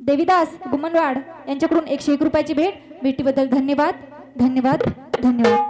देवीदास गुमनवाड यांच्याकडून एकशे एक रुपयाची भेट. भेटीबद्दल धन्यवाद. धन्यवाद. धन्यवाद.